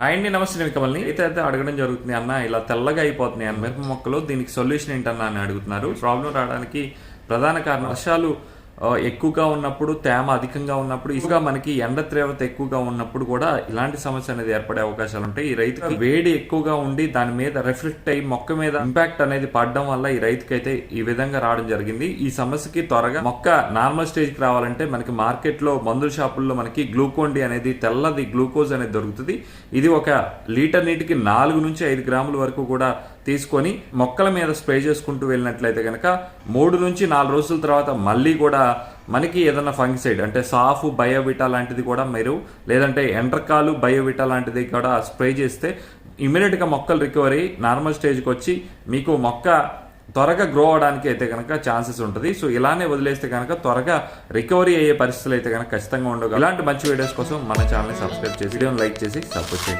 ఆయన్ని నమస్తే నేను కమల్ని అయితే అయితే అడగడం జరుగుతుంది. అన్న ఇలా తెల్లగా అయిపోతున్నాయి అన్న. మిరప మొక్కలు దీనికి సొల్యూషన్ ఏంటన్నా అని అడుగుతున్నారు. ప్రాబ్లం రావడానికి ప్రధాన కారణం వర్షాలు ఎక్కువగా ఉన్నప్పుడు తేమ అధికంగా ఉన్నప్పుడు ఇంకా మనకి ఎండ తీవ్రత ఎక్కువగా ఉన్నప్పుడు కూడా ఇలాంటి సమస్య అనేది ఏర్పడే అవకాశాలు ఉంటాయి. ఈ రైతుకి వేడి ఎక్కువగా ఉండి దాని మీద రిఫ్లెక్ట్ అయ్యి మొక్క మీద ఇంపాక్ట్ అనేది పడడం వల్ల ఈ రైతుకి అయితే ఈ విధంగా రావడం జరిగింది. ఈ సమస్యకి త్వరగా మొక్క నార్మల్ స్టేజ్కి రావాలంటే మనకి మార్కెట్లో మందుల షాపుల్లో మనకి గ్లూకోన్ డి అనేది తెల్లది గ్లూకోజ్ అనేది దొరుకుతుంది. ఇది ఒక లీటర్ నీటికి నాలుగు నుంచి ఐదు గ్రాముల వరకు కూడా తీసుకొని మొక్కల మీద స్ప్రే చేసుకుంటూ వెళ్ళినట్లయితే కనుక మూడు నుంచి నాలుగు రోజుల తర్వాత మళ్ళీ కూడా మనకి ఏదైనా ఫంగిసైడ్ అంటే సాఫ్ బయోవిటా లాంటిది కూడా మీరు లేదంటే ఎండ్రకాలు బయోవిటా లాంటిది కూడా స్ప్రే చేస్తే ఇమీడియట్గా మొక్కలు రికవరీ నార్మల్ స్టేజ్కి వచ్చి మీకు మొక్క త్వరగా గ్రో అవడానికి అయితే కనుక ఛాన్సెస్ ఉంటుంది. సో ఇలానే వదిలేస్తే కనుక త్వరగా రికవరీ అయ్యే పరిస్థితులు అయితే కనుక ఖచ్చితంగా ఉండవు. ఇలాంటి మంచి వీడియోస్ కోసం మన ఛానల్ని సబ్స్క్రైబ్ చేసి వీడియోని లైక్ చేసి సపోర్ట్ చేయండి.